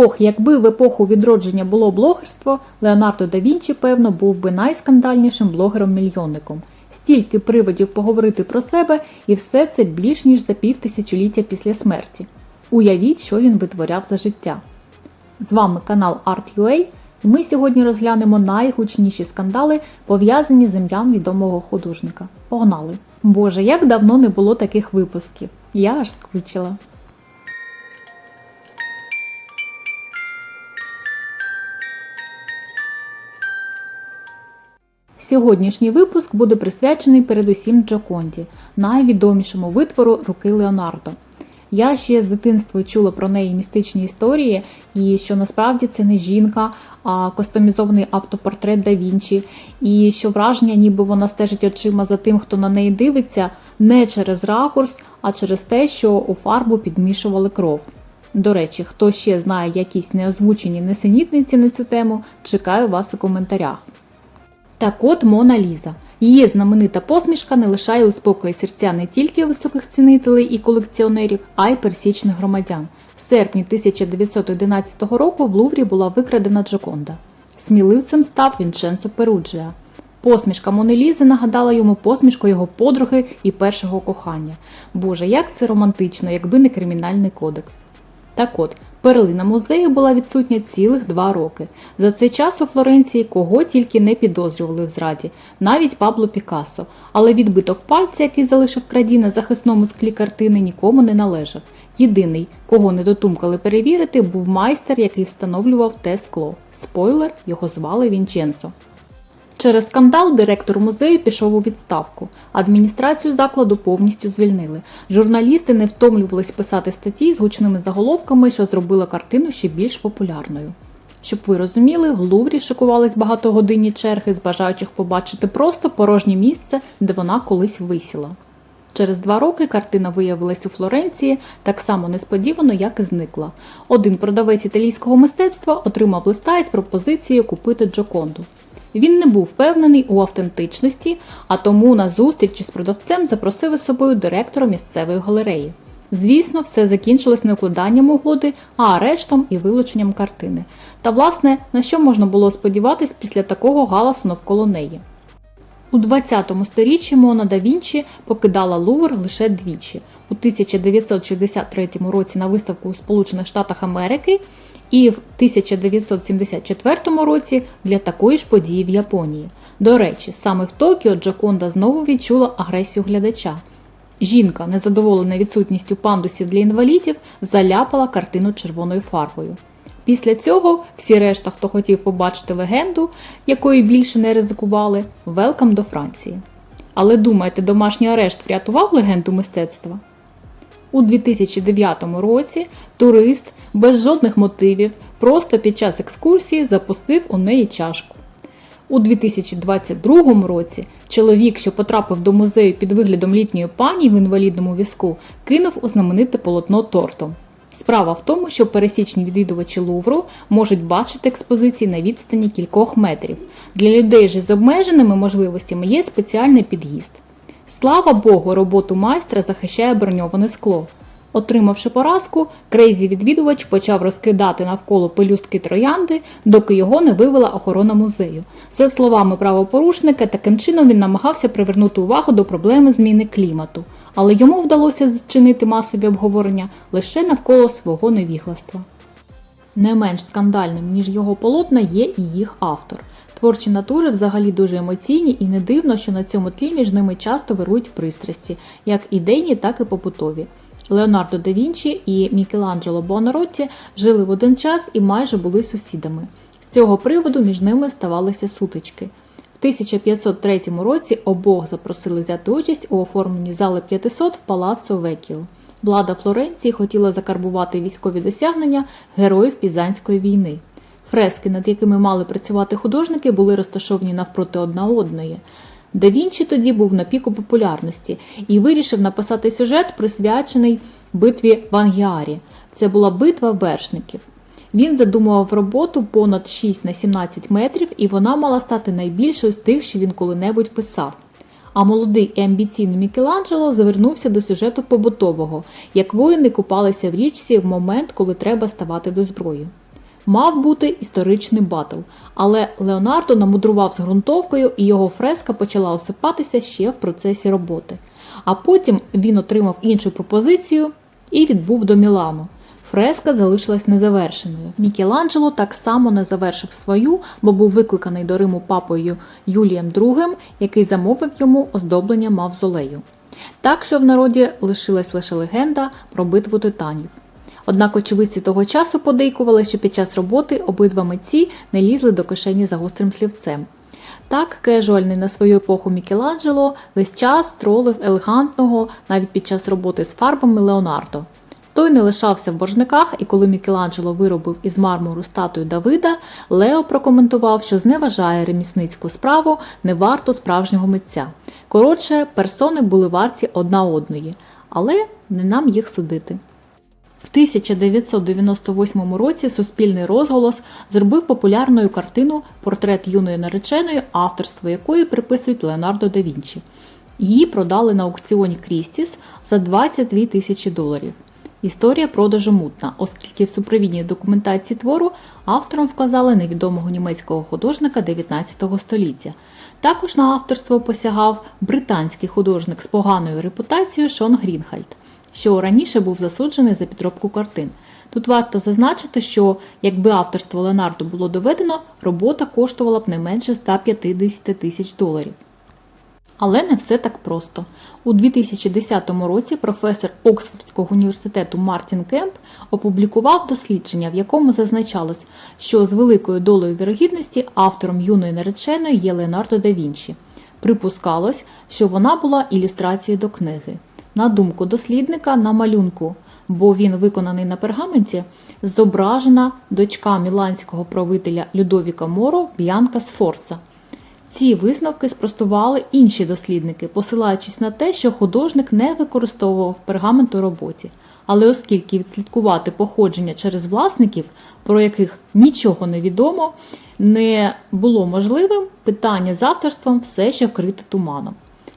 Ох, якби в епоху відродження було блогерство, Леонардо да Вінчі, певно, був би найскандальнішим блогером-мільйонником. Стільки приводів поговорити про себе, і все це більш ніж за півтисячоліття після смерті. Уявіть, що він витворяв за життя. З вами канал Art.ua, і ми сьогодні розглянемо найгучніші скандали, пов'язані з ім'ям відомого художника. Погнали! Боже, як давно не було таких випусків. Я аж скучила. Сьогоднішній випуск буде присвячений передусім Джоконді, найвідомішому витвору руки Леонардо. Я ще з дитинства чула про неї містичні історії, і що насправді це не жінка, а костомізований автопортрет да Вінчі, і що враження, ніби вона стежить очима за тим, хто на неї дивиться, не через ракурс, а через те, що у фарбу підмішували кров. До речі, хто ще знає якісь неозвучені несенітниці на цю тему, чекаю вас у коментарях. Так от Мона Ліза. Її знаменита посмішка не лишає у спокої серця не тільки високих цінителей і колекціонерів, а й пересічних громадян. В серпні 1911 року в Луврі була викрадена Джоконда. Сміливцем став Вінченцо Перуджіа. Посмішка Мони Лізи нагадала йому посмішку його подруги і першого кохання. Боже, як це романтично, якби не кримінальний кодекс. Так от, перлина музею була відсутня цілих два роки. За цей час у Флоренції кого тільки не підозрювали в зраді, навіть Пабло Пікассо. Але відбиток пальця, який залишив краді на захисному склі картини, нікому не належав. Єдиний, кого не дотумкали перевірити, був майстер, який встановлював те скло. Спойлер, його звали Вінченцо. Через скандал директор музею пішов у відставку. Адміністрацію закладу повністю звільнили. Журналісти не втомлювались писати статті з гучними заголовками, що зробила картину ще більш популярною. Щоб ви розуміли, в Луврі шикувались багатогодинні черги з бажаючих побачити просто порожнє місце, де вона колись висіла. Через два роки картина виявилась у Флоренції так само несподівано, як і зникла. Один продавець італійського мистецтва отримав листа із пропозицією купити Джоконду. Він не був впевнений у автентичності, а тому на зустріч із продавцем запросив із собою директора місцевої галереї. Звісно, все закінчилось не укладанням угоди, а арештом і вилученням картини. Та, власне, на що можна було сподіватись після такого галасу навколо неї? У 20 сторіччі Мона да Вінчі покидала Лувр лише двічі у 1963 році на виставку у Сполучених Штатах Америки і в 1974 році для такої ж події в Японії. До речі, саме в Токіо Джоконда знову відчула агресію глядача. Жінка, незадоволена відсутністю пандусів для інвалідів, заляпала картину червоною фарбою. Після цього всі решта, хто хотів побачити легенду, якої більше не ризикували, велкам до Франції. Але думаєте, домашній арешт врятував легенду мистецтва? У 2009 році турист без жодних мотивів просто під час екскурсії запустив у неї чашку. У 2022 році чоловік, що потрапив до музею під виглядом літньої пані в інвалідному візку, кинув у знамените полотно тортом. Справа в тому, що пересічні відвідувачі Лувру можуть бачити експозиції на відстані кількох метрів. Для людей же з обмеженими можливостями є спеціальний під'їзд. Слава Богу, роботу майстра захищає броньоване скло. Отримавши поразку, крейзі відвідувач почав розкидати навколо пелюстки троянди, доки його не вивела охорона музею. За словами правопорушника, таким чином він намагався привернути увагу до проблеми зміни клімату, але йому вдалося зчинити масові обговорення лише навколо свого невігластва. Не менш скандальним, ніж його полотна, є і їх автор. Творчі натури взагалі дуже емоційні, і не дивно, що на цьому тлі між ними часто вирують пристрасті, як ідейні, так і побутові. Леонардо да Вінчі і Мікеланджело Буонаротті жили в один час і майже були сусідами. З цього приводу між ними ставалися сутички. В 1503 році обох запросили взяти участь у оформленні зали 500 в Палаццо Векіо. Влада Флоренції хотіла закарбувати військові досягнення героїв Пізанської війни. Фрески, над якими мали працювати художники, були розташовані навпроти одна одної. Да Вінчі тоді був на піку популярності і вирішив написати сюжет, присвячений битві в Ангіарі. Це була битва вершників. Він задумував роботу понад 6 на 17 метрів, і вона мала стати найбільшою з тих, що він коли-небудь писав. А молодий і амбіційний Мікеланджело завернувся до сюжету побутового, як воїни купалися в річці в момент, коли треба ставати до зброї. Мав бути історичний батл, але Леонардо намудрував з ґрунтовкою і його фреска почала осипатися ще в процесі роботи. А потім він отримав іншу пропозицію і відбув до Мілану. Фреска залишилась незавершеною. Мікеланджело так само не завершив свою, бо був викликаний до Риму папою Юлієм II, який замовив йому оздоблення мавзолею. Так що в народі лишилась лише легенда про битву титанів. Однак очевидці того часу подейкували, що під час роботи обидва митці не лізли до кишені за гострим слівцем. Так, кежуальний на свою епоху Мікеланджело весь час тролив елегантного навіть під час роботи з фарбами Леонардо. Той не лишався в боржниках, і коли Мікеланджело виробив із мармуру статую Давида, Лео прокоментував, що зневажає ремісницьку справу, не варто справжнього митця. Коротше, персони були варті одна одної, але не нам їх судити. В 1998 році суспільний розголос зробив популярною картину Портрет юної нареченої, авторство якої приписують Леонардо да Вінчі. Її продали на аукціоні Крістіс за 22 тисячі доларів. Історія продажу мутна, оскільки в супровідній документації твору автором вказали невідомого німецького художника 19 століття. Також на авторство посягав британський художник з поганою репутацією Шон Грінхальд, що раніше був засуджений за підробку картин. Тут варто зазначити, що якби авторство Леонардо було доведено, робота коштувала б не менше 150 тисяч доларів. Але не все так просто. У 2010 році професор Оксфордського університету Мартін Кемп опублікував дослідження, в якому зазначалось, що з великою долею вірогідності автором юної нареченої є Леонардо да Вінчі. Припускалось, що вона була ілюстрацією до книги. На думку дослідника, на малюнку, бо він виконаний на пергаменті, зображена дочка міланського правителя Людовіка Моро Б'янка Сфорца. Ці висновки спростували інші дослідники, посилаючись на те, що художник не використовував пергамент у роботі. Але оскільки відслідкувати походження через власників, про яких нічого не відомо, не було можливим, питання з авторством все ще вкрите туманом.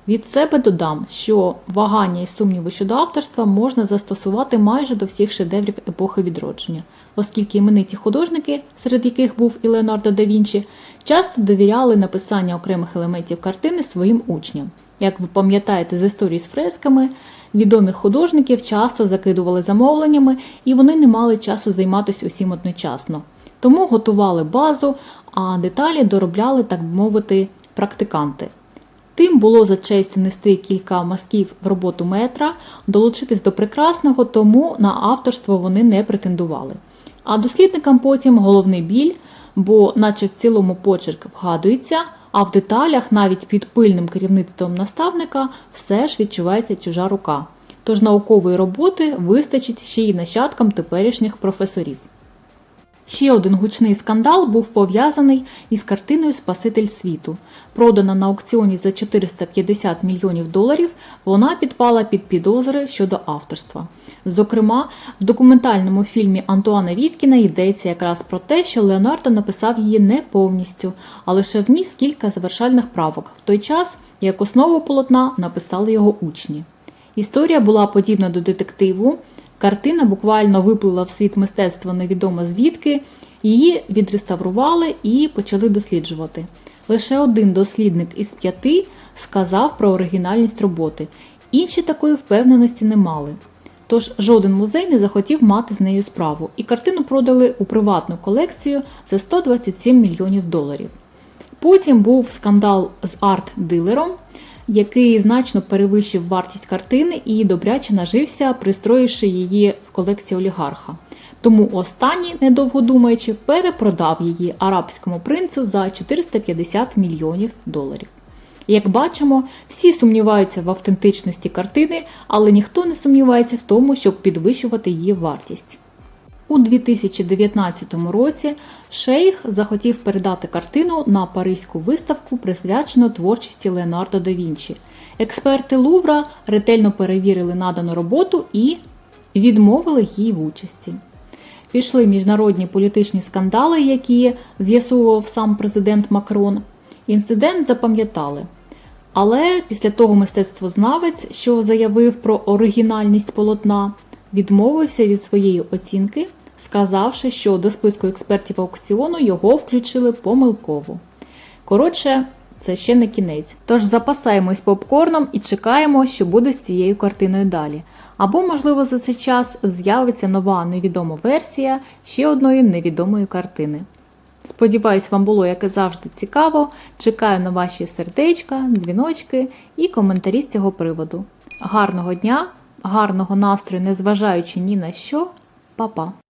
Від себе додам, що вагання і сумніви щодо авторства можна застосувати майже до всіх шедеврів епохи відродження, оскільки імениті художники, серед яких був і Леонардо да Вінчі, часто довіряли написання окремих елементів картини своїм учням. Як ви пам'ятаєте з історії з фресками, відомих художників часто закидували замовленнями, і вони не мали часу займатися усім одночасно. Тому готували базу, а деталі доробляли, так би мовити, практиканти. Тим було за честь нести кілька мазків в роботу метра, долучитись до прекрасного, тому на авторство вони не претендували. А дослідникам потім головний біль, бо, наче в цілому почерк вгадується, а в деталях, навіть під пильним керівництвом наставника, все ж відчувається чужа рука. Тож наукової роботи вистачить ще й нащадкам теперішніх професорів. Ще один гучний скандал був пов'язаний із картиною Спаситель світу. Продана на аукціоні за 450 мільйонів доларів, вона підпала під підозри щодо авторства. Зокрема, в документальному фільмі Антуана Віткіна йдеться якраз про те, що Леонардо написав її не повністю, а лише вніс кілька завершальних правок в той час, як основу полотна написали його учні. Історія була подібна до детективу. Картина буквально виплила в світ мистецтва невідомо звідки, її відреставрували і почали досліджувати. Лише один дослідник із п'яти сказав про оригінальність роботи, інші такої впевненості не мали. Тож жоден музей не захотів мати з нею справу, і картину продали у приватну колекцію за 127 мільйонів доларів. Потім був скандал з арт-дилером, який значно перевищив вартість картини і добряче нажився, пристроївши її в колекцію олігарха. Тому останній, недовго думаючи, перепродав її арабському принцу за 450 мільйонів доларів. Як бачимо, всі сумніваються в автентичності картини, але ніхто не сумнівається в тому, щоб підвищувати її вартість. У 2019 році шейх захотів передати картину на паризьку виставку, присвячену творчості Леонардо да Вінчі. Експерти Лувра ретельно перевірили надану роботу і відмовили їй в участі. Пішли міжнародні політичні скандали, які з'ясував сам президент Макрон. Інцидент запам'ятали. Але після того мистецтвознавець, що заявив про оригінальність полотна, відмовився від своєї оцінки, сказавши, що до списку експертів аукціону його включили помилково. Коротше, це ще не кінець. Тож запасаємось попкорном і чекаємо, що буде з цією картиною далі. Або, можливо, за цей час з'явиться нова невідома версія ще одної невідомої картини. Сподіваюсь, вам було, як і завжди, цікаво. Чекаю на ваші сердечка, дзвіночки і коментарі з цього приводу. Гарного дня, гарного настрою, незважаючи ні на що. Па-па!